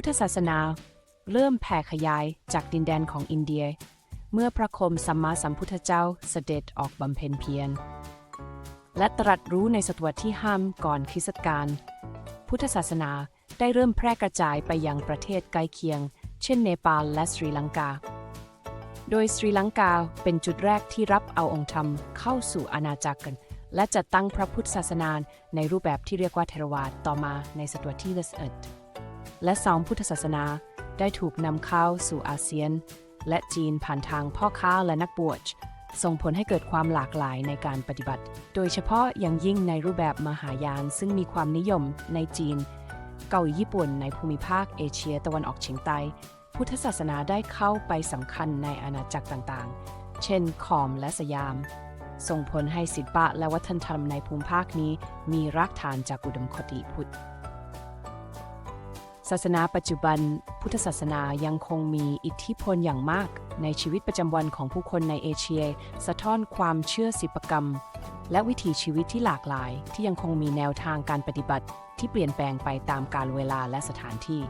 พุทธศาสนา เริ่มแผ่ขยายจากดินแดนของอินเดีย เมื่อพระคมสัมมาสัมพุทธเจ้าเสด็จออกบำเพ็ญเพียร และตรัสรู้ในศตวรรษที่ห้ามก่อนคริสตกาลพุทธศาสนาได้เริ่มแพร่กระจายไปยังประเทศใกล้เคียง เช่นเนปาลและสรีลังกา โดยสรีลังกาเป็นจุดแรกที่รับเอาองค์ธรรมเข้าสู่อาณาจักรกัน และจัดตั้งพระพุทธศาสนาในรูปแบบที่เรียกว่าเทรวาสต่อมาในศตวรรษที่11 และสองพุทธศาสนาได้ถูกนำเข้าสู่อาเซียน และจีนผ่านทางพ่อค้าและนักบวชส่งผลให้เกิดความหลากหลายในการปฏิบัติ โดยเฉพาะอย่างยิ่งในรูปแบบมหายานซึ่งมีความนิยมในจีน เกาหลีญี่ปุ่นในภูมิภาคเอเชียตะวันออกเฉียงใต้ พุทธศาสนาได้เข้าไปสำคัญในอาณาจักรต่างๆ เช่นขอมและสยาม ส่งผลให้ศิลปะและวัฒนธรรมในภูมิภาคนี้มีรากฐานจากอุดมคติพุทธ ศาสนาปัจจุบัน พุทธศาสนายังคงมีอิทธิพลอย่างมาก ในชีวิตประจำวันของผู้คนในเอเชีย สะท้อนความเชื่อศิลปกรรม และวิถีชีวิตที่หลากหลาย ที่ยังคงมีแนวทางการปฏิบัติที่เปลี่ยนแปลงไปตามกาลเวลาและสถานที่